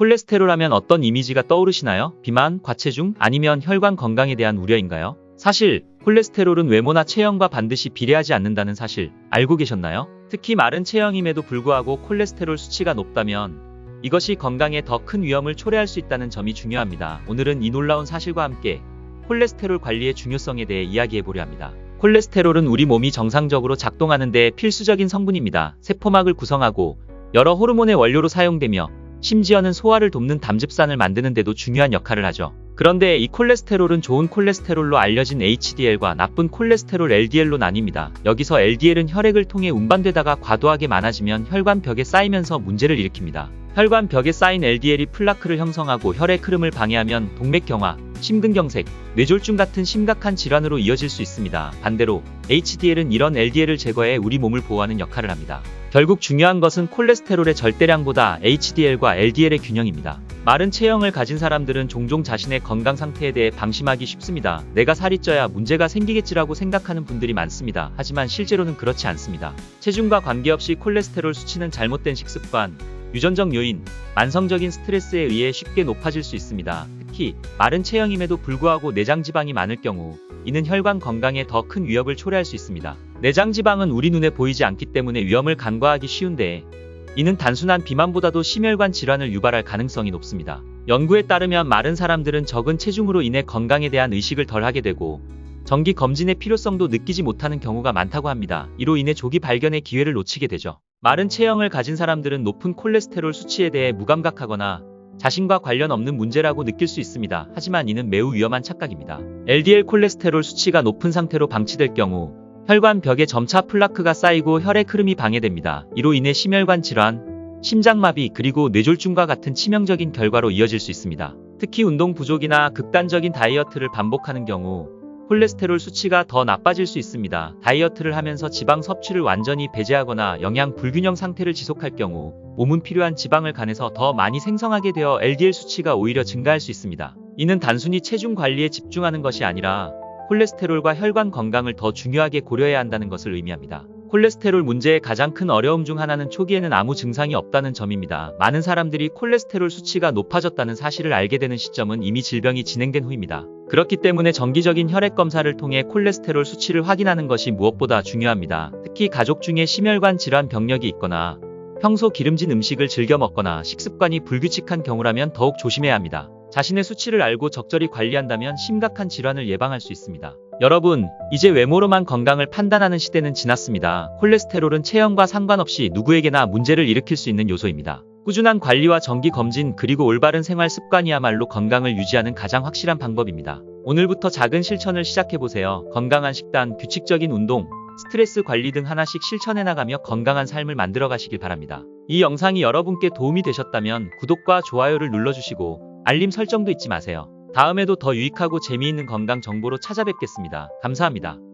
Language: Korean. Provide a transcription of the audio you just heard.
콜레스테롤 하면 어떤 이미지가 떠오르시나요? 비만, 과체중, 아니면 혈관 건강에 대한 우려인가요? 사실 콜레스테롤은 외모나 체형과 반드시 비례하지 않는다는 사실 알고 계셨나요? 특히 마른 체형임에도 불구하고 콜레스테롤 수치가 높다면 이것이 건강에 더 큰 위험을 초래할 수 있다는 점이 중요합니다. 오늘은 이 놀라운 사실과 함께 콜레스테롤 관리의 중요성에 대해 이야기해 보려 합니다. 콜레스테롤은 우리 몸이 정상적으로 작동하는 데 필수적인 성분입니다. 세포막을 구성하고 여러 호르몬의 원료로 사용되며 심지어는 소화를 돕는 담즙산을 만드는 데도 중요한 역할을 하죠. 그런데 이 콜레스테롤은 좋은 콜레스테롤로 알려진 HDL과 나쁜 콜레스테롤 LDL로 나뉩니다. 여기서 LDL은 혈액을 통해 운반되다가 과도하게 많아지면 혈관 벽에 쌓이면서 문제를 일으킵니다. 혈관 벽에 쌓인 LDL이 플라크를 형성하고 혈액 흐름을 방해하면 동맥경화, 심근경색, 뇌졸중 같은 심각한 질환으로 이어질 수 있습니다. 반대로 HDL은 이런 LDL을 제거해 우리 몸을 보호하는 역할을 합니다. 결국 중요한 것은 콜레스테롤의 절대량보다 HDL과 LDL의 균형입니다. 마른 체형을 가진 사람들은 종종 자신의 건강 상태에 대해 방심하기 쉽습니다. 내가 살이 쪄야 문제가 생기겠지라고 생각하는 분들이 많습니다. 하지만 실제로는 그렇지 않습니다. 체중과 관계없이 콜레스테롤 수치는 잘못된 식습관, 유전적 요인, 만성적인 스트레스에 의해 쉽게 높아질 수 있습니다. 특히 마른 체형임에도 불구하고 내장 지방이 많을 경우 이는 혈관 건강에 더 큰 위협을 초래할 수 있습니다. 내장 지방은 우리 눈에 보이지 않기 때문에 위험을 간과하기 쉬운데 이는 단순한 비만보다도 심혈관 질환을 유발할 가능성이 높습니다. 연구에 따르면 마른 사람들은 적은 체중으로 인해 건강에 대한 의식을 덜 하게 되고 정기 검진의 필요성도 느끼지 못하는 경우가 많다고 합니다. 이로 인해 조기 발견의 기회를 놓치게 되죠. 마른 체형을 가진 사람들은 높은 콜레스테롤 수치에 대해 무감각하거나 자신과 관련 없는 문제라고 느낄 수 있습니다. 하지만 이는 매우 위험한 착각입니다. LDL 콜레스테롤 수치가 높은 상태로 방치될 경우 혈관 벽에 점차 플라크가 쌓이고 혈액 흐름이 방해됩니다. 이로 인해 심혈관 질환, 심장마비 그리고 뇌졸중과 같은 치명적인 결과로 이어질 수 있습니다. 특히 운동 부족이나 극단적인 다이어트를 반복하는 경우 콜레스테롤 수치가 더 나빠질 수 있습니다. 다이어트를 하면서 지방 섭취를 완전히 배제하거나 영양 불균형 상태를 지속할 경우 몸은 필요한 지방을 간에서 더 많이 생성하게 되어 LDL 수치가 오히려 증가할 수 있습니다. 이는 단순히 체중 관리에 집중하는 것이 아니라 콜레스테롤과 혈관 건강을 더 중요하게 고려해야 한다는 것을 의미합니다. 콜레스테롤 문제의 가장 큰 어려움 중 하나는 초기에는 아무 증상이 없다는 점입니다. 많은 사람들이 콜레스테롤 수치가 높아졌다는 사실을 알게 되는 시점은 이미 질병이 진행된 후입니다. 그렇기 때문에 정기적인 혈액 검사를 통해 콜레스테롤 수치를 확인하는 것이 무엇보다 중요합니다. 특히 가족 중에 심혈관 질환 병력이 있거나 평소 기름진 음식을 즐겨 먹거나 식습관이 불규칙한 경우라면 더욱 조심해야 합니다. 자신의 수치를 알고 적절히 관리한다면 심각한 질환을 예방할 수 있습니다. 여러분, 이제 외모로만 건강을 판단하는 시대는 지났습니다. 콜레스테롤은 체형과 상관없이 누구에게나 문제를 일으킬 수 있는 요소입니다. 꾸준한 관리와 정기 검진 그리고 올바른 생활 습관이야말로 건강을 유지하는 가장 확실한 방법입니다. 오늘부터 작은 실천을 시작해보세요. 건강한 식단, 규칙적인 운동, 스트레스 관리 등 하나씩 실천해 나가며 건강한 삶을 만들어 가시길 바랍니다. 이 영상이 여러분께 도움이 되셨다면 구독과 좋아요를 눌러주시고 알림 설정도 잊지 마세요. 다음에도 더 유익하고 재미있는 건강 정보로 찾아뵙겠습니다. 감사합니다.